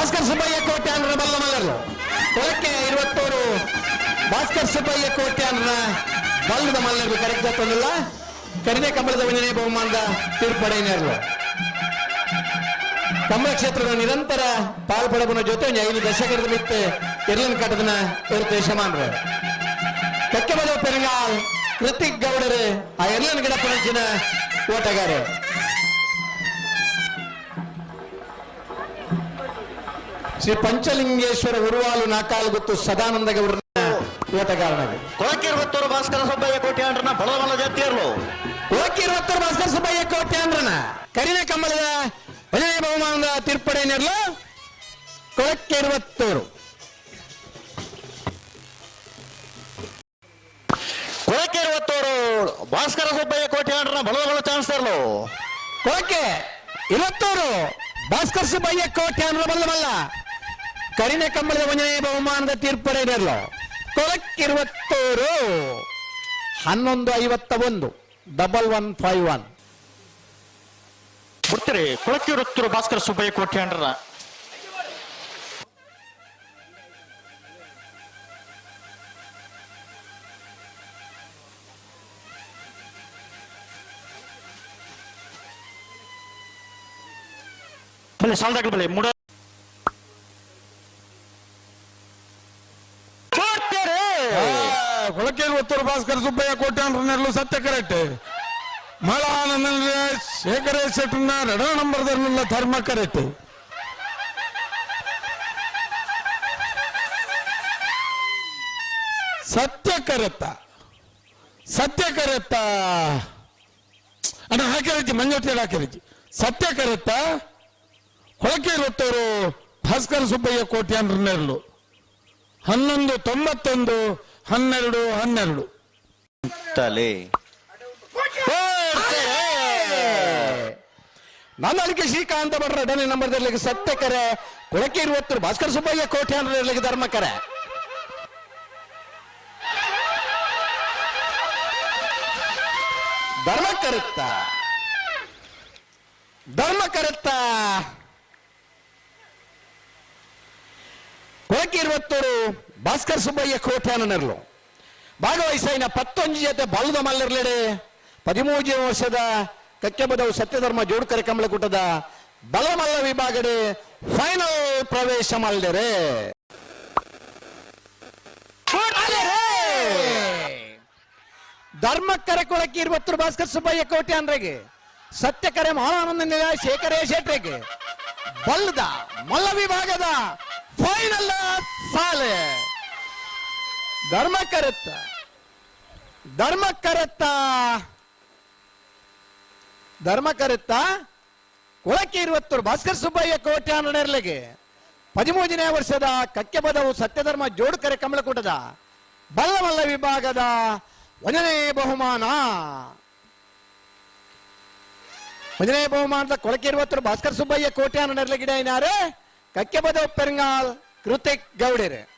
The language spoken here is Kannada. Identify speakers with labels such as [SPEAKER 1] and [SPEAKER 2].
[SPEAKER 1] ಭಾಸ್ಕರ್ ಸುಬ್ಬಯ್ಯ ಬಲ್ಲ ಮಲ್ಲರು ಕೊಳಕ್ಕೆ ಇರುವತ್ತೂರು ಭಾಸ್ಕರ್ ಸುಬ್ಬಯ್ಯ ಕೋಟೆ ಅಂದ್ರೆ ಬಲ್ಲದ ಮಲ್ಲರು ಕರೆಕ್ಟ್ ಆಗ್ತಂದಿಲ್ಲ ಕಡಿಮೆ ಕಂಬಳದ ವಿನಯ ಬಹುಮಾನದ ತೀರ್ಪಡೆಯಿನರು ಕಂಬಳ ಕ್ಷೇತ್ರದ ನಿರಂತರ ಪಾಲ್ಪಡಬನ ಜೊತೆ ಐದು ದಶಕದ ಮಿತ್ತೆ ಎರ್ಲನ್ ಕಟ್ಟದನ ಇರುತ್ತೆ ಶಮಾನ್ರು ಕಕ್ಕೆಬದ ಪೆರಂಗಾಲ್ ಕೃತಿಕ್ ಗೌಡರು, ಆ ಎರ್ಲನ್ ಗಿಡ ಪಂಚಿನ ಓಟಗಾರ. ಶ್ರೀ ಪಂಚಲಿಂಗೇಶ್ವರ ಉರುವಾಲು ನಾಕಾಲು ಗೊತ್ತು ಸದಾನಂದ ಗೌಡರನ್ನ ಓಟಗಾರನಾಗ
[SPEAKER 2] ಕೊಳಕಿರುವತ್ತೂರು ಭಾಸ್ಕರ ಸುಬ್ಬಯ್ಯ ಕೋಟೆ ಅಂಡ್ರನ ಬಳವಲ್ಲ ಜಾತಿಯರ್ಲು
[SPEAKER 1] ಓಕೆ ಭಾಸ್ಕರ ಸುಬ್ಬಯ್ಯ ಕೋಟೆ ಅಂದ್ರನ ಕರಿನೆ ಕಂಬಳದ ವಿನಯ ಬಹುಮಾನದ ತೀರ್ಪಡೆಯನ್ನಿರಲು ಕೊಳಕ್ಕೆ ಇರುವತ್ತೂರು.
[SPEAKER 2] ಕೊಳಕಿರುವತ್ತೂರು ಭಾಸ್ಕರ ಸುಬ್ಬಯ್ಯ ಕೋಟೆ ಅಂಡ್ರನ ಬಳವಲ್ಲ ಚಾನ್ಸ್ ಕೊಳಕೆ
[SPEAKER 1] ಓಕೆ ಇವತ್ತೂರು ಭಾಸ್ಕರ್ ಸುಬ್ಬಯ್ಯ ಕೋಟೆ ಅಂದ್ರೆ ಬಲ್ಲಮಲ್ಲ ಕರಿನೆ ಕಂಬಳದ ವಂಜನೆ ಬಹುಮಾನದ ತೀರ್ಪಡೆಯಲ್ಲ ಇರಲು ಕೊಳಕ್ಕಿರುವತ್ತೂರು ಹನ್ನೊಂದು ಐವತ್ತ ಒಂದು. ಡಬಲ್ ಒನ್ ಫೈವ್ ಒನ್
[SPEAKER 2] ಬಿಡ್ತೀರಿ ಕೊಳಕಿರುವತ್ತೂರು ಭಾಸ್ಕರ ಸುಬ್ಬಯ್ಯ ಕೋಟೆ ಅಂಡ್ರನ ಬಲೆ ಸಾಲ್ದಾಗ್ಲಿ ಬಲೆ ಮುಡ
[SPEAKER 3] ಕೊಳಕೇರಿ ಒತ್ತೂರು ಸುಬ್ಬಯ್ಯ ಕೋಟ್ಯಾನ್ರನ್ನೆರಲು ಸತ್ಯ ಕರೆಕ್ಟ್. ಮಳಾನಂದ ಶೇಖರೇಶ್ ಶೆಟ್ಟರ್ನ ಎರಡ ನಂಬರ್ದನ್ನೆಲ್ಲ ಧರ್ಮ ಕರೆಕ್ಟ್. ಸತ್ಯ ಕರೆತ್ತ. ಸತ್ಯ ಕರೆತ್ತ. ಅಣ್ಣ, ಹಾಕಿರಜ್ಜಿ ಮಂಜೋಟಿ ಹಾಕಿರಜ್ಜಿ. ಸತ್ಯ ಕರೆತ್ತ. ಕೊಳಕೇರಿ ಒತ್ತೂರು ಭಾಸ್ಕರ್ ಸುಬ್ಬಯ್ಯ ಕೋಟ್ಯಾನ್ರನ್ನೆರಲು ಹನ್ನೊಂದು ತೊಂಬತ್ತೊಂದು ಹನ್ನೆರಡು ಹನ್ನೆರಡು.
[SPEAKER 2] ತಲೆ.
[SPEAKER 1] ನನ್ನ ಅಡಿಕೆ ಶ್ರೀಕಾಂತ ಭಟ್ರ ಅಡನೆ ನಂಬರ್ದಲ್ಲಿ ಸತ್ಯ ಕರೆ ಕೊಳಕೆ ಇರುವತ್ತರು ಭಾಸ್ಕರ್ ಸುಬ್ಬಯ್ಯ ಕೋಟೆ ಅಂದ್ರೆ ಧರ್ಮ ಕರೆ. ಧರ್ಮ ಕರುತ್ತ. ಧರ್ಮ ಕರುತ್ತ. ಕೊಳಕೆ ಇರುವತ್ತೂರು ಭಾಸ್ಕರ್ ಸುಬ್ಬಯ್ಯ ಅನ್ನರ್ಲು ಭಾಗವಹಿಸಿನ ಪತ್ತೊಂದು ಜೊತೆ ಬಲದ ಮಲ್ಲರ್ಲೆಡೆ ಪದಿಮೂಜು ವರ್ಷದ ಕಕ್ಕೆಬದವು ಸತ್ಯಧರ್ಮ ಜೋಡ್ಕರೆ ಕಮಲಕೂಟದ ಬಲಮಲ್ಲ ವಿಭಾಗಡೆ ಫೈನಲ್ ಪ್ರವೇಶ ಮಾಡಿದರೆ ಕರೆ ಕೊಳಕ್ಕೆ ಇರುವತ್ತರು ಭಾಸ್ಕರ್ ಸುಬ್ಬಯ್ಯ ಕೋಟೆ ಅಂದ್ರೆಗೆ ಸತ್ಯಕರೆ ಮಹಾನಂದ ಶೇಖರೇ ಶೇಟ್ರೆಗೆ ಬಲ್ಲದ ಮಲ್ಲ ವಿಭಾಗದ ಫೈನಲ್ ಸಾಲೆ. ಧರ್ಮ ಕರೆತ್ತ ಧರ್ಮ ಕರೆತ್ತ ಧರ್ಮ ಕರೆತ್ತ ಕೊಳಕ್ಕೆ ಇರುವತ್ತರು ಭಾಸ್ಕರ್ ಸುಬ್ಬಯ್ಯ ಕೋಟೆ ನೆರಳಿಗೆ ಪದಿಮೂರನೇ ವರ್ಷದ ಕಕ್ಕೆ ಪದವು ಸತ್ಯಧರ್ಮ ಜೋಡುಕರೆ ಕಮಲಕೂಟದ. ಬಲ್ಲಮಲ್ಲ ವಿಭಾಗದ ಒಂದನೇ ಬಹುಮಾನ. ಒಂದನೇ ಬಹುಮಾನದ ಕೊಳಕೆ ಇರುವತ್ತರು ಭಾಸ್ಕರ್ ಸುಬ್ಬಯ್ಯ ಕೋಟೆ ನೆರಳಿಗಿಡ ಏನಾರೆ ಕಕ್ಕೆ ಬದವು ಪೆರಂಗಾಲ್ ಕೃತಿಕ್ ಗೌಡರೆ.